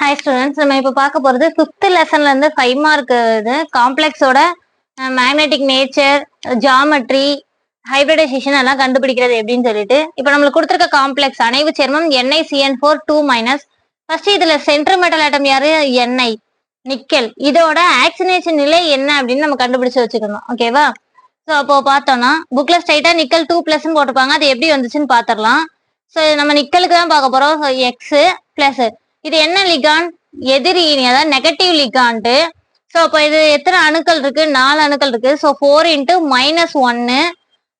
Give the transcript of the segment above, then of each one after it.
Hi students நம்ம இப்போ பார்க்க போகிறது ஃபிஃப்த் லெசன்ல இருந்து ஃபைவ் மார்க் இது. காம்ப்ளெக்ஸோட மேக்னெட்டிக் நேச்சர் ஜாமெட்ரி ஹைபிரிடைசேஷன் எல்லாம் கண்டுபிடிக்கிறது எப்படின்னு சொல்லிட்டு இப்போ நம்மளுக்கு கொடுத்துருக்க காம்ப்ளெக்ஸ் அணைவு சேர்மம் N I C N four two minus first இதுல சென்டர் மெட்டல் ஆட்டம் யாரு? N I nickel. இதோட ஆக்சினேஷன் நிலை என்ன அப்படின்னு நம்ம கண்டுபிடிச்சு வச்சுக்கணும். ஓகேவா ஸோ அப்போ பார்த்தோம்னா புக்ல ஸ்ட்ரைட்டா நிக்கல் டூ பிளஸ்ன்னு போட்டிருப்பாங்க. அது எப்படி வந்துச்சுன்னு பார்த்துடலாம். ஸோ நம்ம நிக்கலுக்கு தான் பார்க்க போறோம். ஸோ எக்ஸ் பிளஸ் இது என்ன லிகான் எதிரி அதாவது நெகட்டிவ் லிகான்ட்டு ஸோ அப்போ இது எத்தனை அணுக்கள் இருக்கு? நாலு அணுக்கள் இருக்கு. ஸோ ஃபோர் இன்ட்டு மைனஸ் ஒன்னு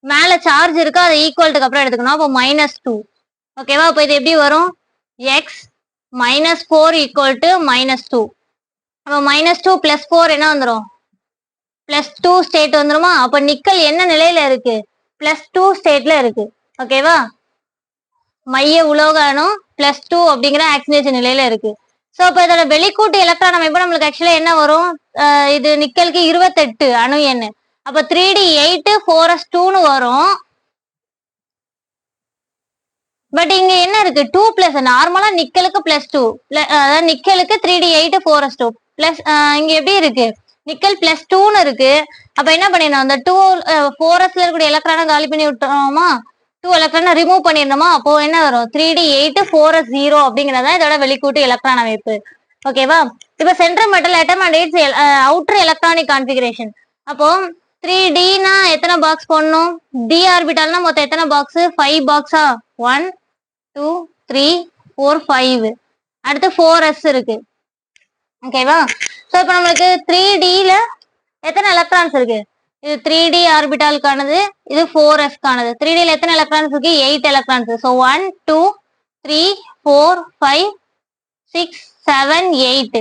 மேலே சார்ஜ் இருக்கு? அதை ஈக்குவல்ட்டுக்கு அப்புறம் எடுத்துக்கணும். அப்போ மைனஸ் டூ ஓகேவா அப்போ இது எப்படி வரும்? X minus four equal to minus two அப்போ மைனஸ் டூ பிளஸ் ஃபோர் என்ன வந்துடும் பிளஸ் டூ ஸ்டேட் வந்துருமா? அப்போ நிக்கல் என்ன நிலையில இருக்கு? பிளஸ் டூ ஸ்டேட்ல இருக்கு. ஓகேவா மைய உலோக அணு பிளஸ் டூ அப்படிங்கிற ஆக்சிஜன் நிலையில இருக்கு. ஸோ அப்போ இதோட வெளிக்கூட்டு எலக்ட்ரான் அமைப்பு நம்மளுக்கு ஆக்சுவலா என்ன வரும்? இது நிக்கலுக்கு இருபத்தெட்டு அணு எண். அப்போ three D eight four S டூன்னு வரும். பட் இங்க என்ன இருக்கு? டூ பிளஸ் நார்மலா நிக்கலுக்கு பிளஸ் டூ அதாவது நிக்கலுக்கு three D eight four S two plus இங்க எப்படி இருக்கு? நிக்கல் பிளஸ் டூன்னு இருக்கு. அப்ப என்ன பண்ணிடணும்? அந்த டூ ஃபோர் எஸ்ல இருக்கக்கூடிய எலக்ட்ரானை காலி பண்ணி விட்டுறோமா டூ எலக்ட்ரானை ரிமூவ் பண்ணிடணுமா அப்போ என்ன வரும்? Three D eight four zero அப்படிங்கறதா இதோட வெளிக்கூட்டு எலக்ட்ரான் அமைப்பு. ஓகேவா இப்போ central metal atom and its outer electronic configuration அப்போ த்ரீ டினா எத்தனை பாக்ஸ் போடணும்? டி ஆர்பிட்டால்னா மொத்தம் எத்தனை box five பாக்ஸா one two three four five அடுத்து ஃபோர் எஸ் இருக்கு. ஓகேவா ஸோ இப்போ நம்மளுக்கு த்ரீ டியில் எத்தனை எலக்ட்ரான்ஸ் இருக்கு? இது த்ரீ டி ஆர்பிட்டாலுக்கானது இது ஃபோர் எஸ்க்கானது த்ரீ டியில் எத்தனை எலக்ட்ரான்ஸ் இருக்கு? Eight electrons so one two three four five six seven eight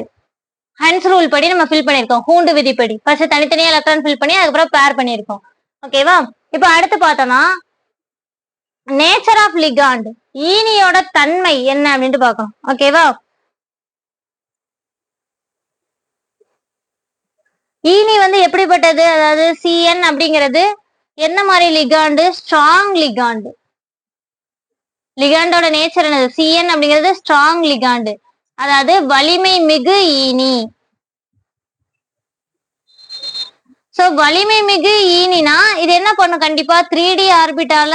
Hund's rule படி நம்ம ஃபில் பண்ணியிருக்கோம். ஹூண்டு விதிப்படி. ஃபர்ஸ்ட் தனித்தனியாக எலக்ட்ரான் ஃபில் பண்ணி அதுக்கப்புறம் பேர் பண்ணியிருக்கோம். ஓகேவா இப்போ அடுத்து பார்த்தோம்னா நேச்சர் ஆஃப் லிகாண்ட் ஈனியோட தன்மை என்ன அப்படின்ட்டு பார்க்கணும் ஓகேவா ஈனி வந்து எப்படிப்பட்டது? அதாவது சிஎன் அப்படிங்கிறது என்ன மாதிரி லிகாண்டு? Strong ligand. லிகாண்டோட நேச்சர் என்னது? சிஎன் அப்படிங்கிறது ஸ்ட்ராங் லிகாண்டு. அதாவது வலிமை மிகு ஈனி. சோ வலிமை மிகு ஈனினா இது என்ன பண்ணும்? கண்டிப்பா த்ரீ டி ஆர்பிட்டால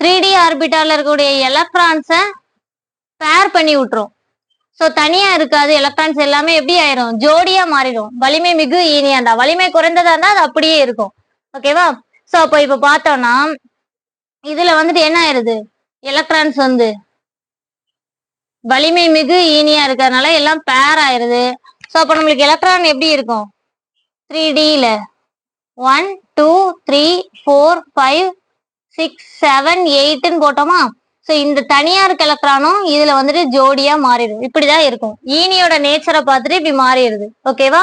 த்ரீ டி ஆர்பிட்டால இருக்கக்கூடிய எலக்ட்ரான்ஸை பேர் பண்ணி விட்டுரும். ஸோ தனியா இருக்காது எலக்ட்ரான்ஸ் எல்லாமே எப்படி ஆயிரும்? ஜோடியா மாறிடும். வலிமை மிகு ஈனியா இருந்தா வலிமை குறைந்ததா இருந்தா அது அப்படியே இருக்கும். ஓகேவா ஸோ அப்போ இப்போ பார்த்தோம்னா இதுல வந்துட்டு என்ன ஆயிருது? எலக்ட்ரான்ஸ் வந்து வலிமை மிகு ஈனியா இருக்கிறதுனால எல்லாம் பேர் ஆயிருது. ஸோ அப்போ நம்மளுக்கு எலக்ட்ரான் எப்படி இருக்கும்? த்ரீ டியில் one two three four five six seven எயிட்டுன்னு போட்டோமா? ஸோ இந்த தனியார் இருக்க இதுல வந்துட்டு ஜோடியா மாறிடும் இப்படிதான் இருக்கும். ஈனியோட நேச்சரை பார்த்துட்டு இப்படி மாறிடுது. ஓகேவா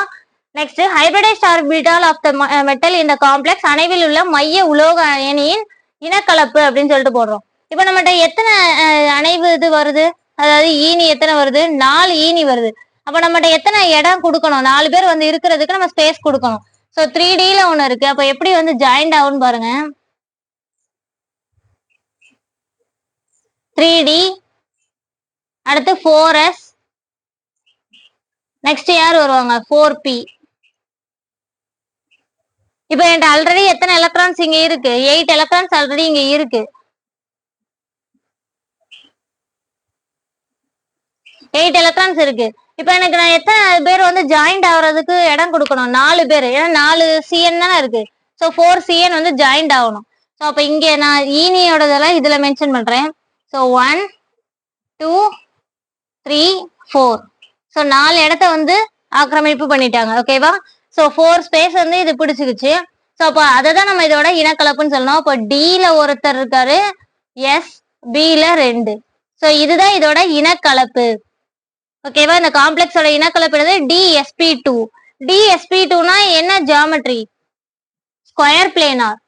next hybridised orbital of the metal இந்த காம்ப்ளெக்ஸ் அணைவில் உள்ள மைய உலோக அயனியின் இனக்கலப்பு அப்படின்னு சொல்லிட்டு போடுறோம். இப்போ நம்மகிட்ட எத்தனை அணைவு இது வருது? அதாவது ஈனி எத்தனை வருது? நாலு ஈனி வருது. அப்ப நம்மகிட்ட எத்தனை இடம் கொடுக்கணும்? நாலு பேர் வந்து இருக்கிறதுக்கு நம்ம ஸ்பேஸ் கொடுக்கணும். ஸோ த்ரீ டில ஒன்று இருக்கு. அப்ப எப்படி வந்து ஜாயிண்ட் ஆகும்னு பாருங்க. த்ரீ டி அடுத்து ஃபோர் எஸ் நெக்ஸ்ட் யார் வருவாங்க? ஃபோர் பி இப்போ என்கிட்ட ஆல்ரெடி எத்தனை எலக்ட்ரான்ஸ் இங்க இருக்கு? எயிட் எலக்ட்ரான்ஸ் ஆல்ரெடி இங்க இருக்கு. எயிட் எலக்ட்ரான்ஸ் இருக்கு. இப்போ எனக்கு நான் எத்தனை பேர் வந்து ஜாயிண்ட் ஆகுறதுக்கு இடம் கொடுக்கணும்? நாலு பேர். ஏன்னா நாலு சிஎன் தானே இருக்கு. ஸோ ஃபோர் சிஎன் வந்து ஜாயிண்ட் ஆகணும். ஸோ அப்போ இங்கே நான் ஈனியோடதெல்லாம் இதில் மென்ஷன் பண்ணுறேன் so one two three four so நாலு இடத்த வந்து ஆக்கிரமிப்பு பண்ணிட்டாங்க ஓகேவா ஸோ ஃபோர் ஸ்பேஸ் வந்து இது பிடிச்சிக்கிச்சு. ஸோ அப்போ அதை தான் நம்ம இதோட இனக்கலப்புன்னு சொல்லணும் அப்போ டியில் ஒருத்தர் இருக்காரு எஸ் பியில் ரெண்டு. ஸோ இதுதான் இதோட இனக்கலப்பு. ஓகேவா இந்த காம்ப்ளெக்ஸோட இனக்கலப்பு டிஎஸ்பி டூ டிஎஸ்பி டூனா என்ன ஜியாமெட்ரி ஸ்கொயர் பிளேனார்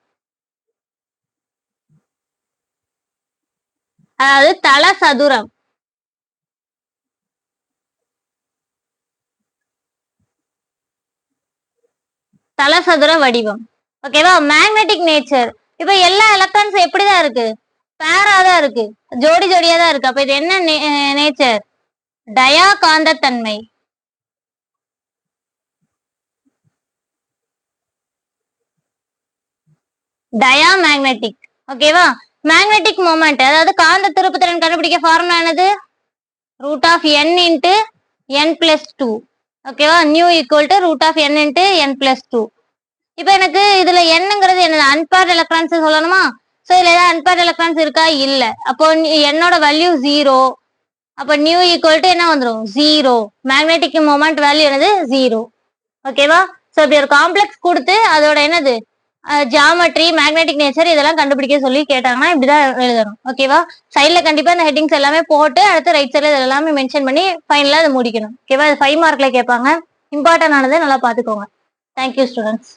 அதாவது தல சதுரம். தல சதுர வடிவம். ஓகேவா மேக்னெட்டிக் நேச்சர் இப்போ எல்லா எலக்ட்ரான்ஸ் எப்படிதான் இருக்கு? பேரா தான் இருக்கு. ஜோடி ஜோடியா தான் இருக்கு. அப்ப இது என்ன நேச்சர் டயா காந்தத்தன்மை டயா மேக்னெட்டிக் ஓகேவா மேக்னெட்டிக் மூமெண்ட் அதாவது காந்த திருப்புத்திறன் கண்டுபிடிக்க ஃபார்முலா என்னது? Root of N into N plus two ஓகேவா mu equal to root of N into N plus two இப்போ எனக்கு இதுல என்னங்கிறது என்னது? அன்பார் எலக்ட்ரான்ஸ் சொல்லணுமா? ஸோ இதுல ஏதாவது அன்பார் எலக்ட்ரான்ஸ் இருக்கா? இல்ல. அப்போ என்னோட வேல்யூ ஜீரோ அப்போ நியூ ஈக்குவல் டு என்ன வந்துடும் ஜீரோ மேக்னெட்டிக் மூமெண்ட் வேல்யூ என்னது? ஜீரோ ஓகேவா ஸோ இப்படி ஒரு காம்ப்ளெக்ஸ் கொடுத்து அதோட என்னது? ஜாமெட்ரி மேக்னெட்டிக் நேச்சர் இதெல்லாம் கண்டுபிடிக்க சொல்லி கேட்டாங்கன்னா இப்படிதான் எழுதணும். ஓகேவா சைட்ல கண்டிப்பா இந்த ஹெட்டிங்ஸ் எல்லாமே போட்டு அடுத்து ரைட் சைட்ல இது எல்லாமே மென்ஷன் பண்ணி ஃபைனலா அதை முடிக்கணும். ஓகேவா இது ஃபைவ் மார்க்ல கேட்பாங்க. இம்பார்ட்டன் ஆனது நல்லா பாத்துக்கோங்க தேங்க்யூ ஸ்டூடெண்ட்ஸ்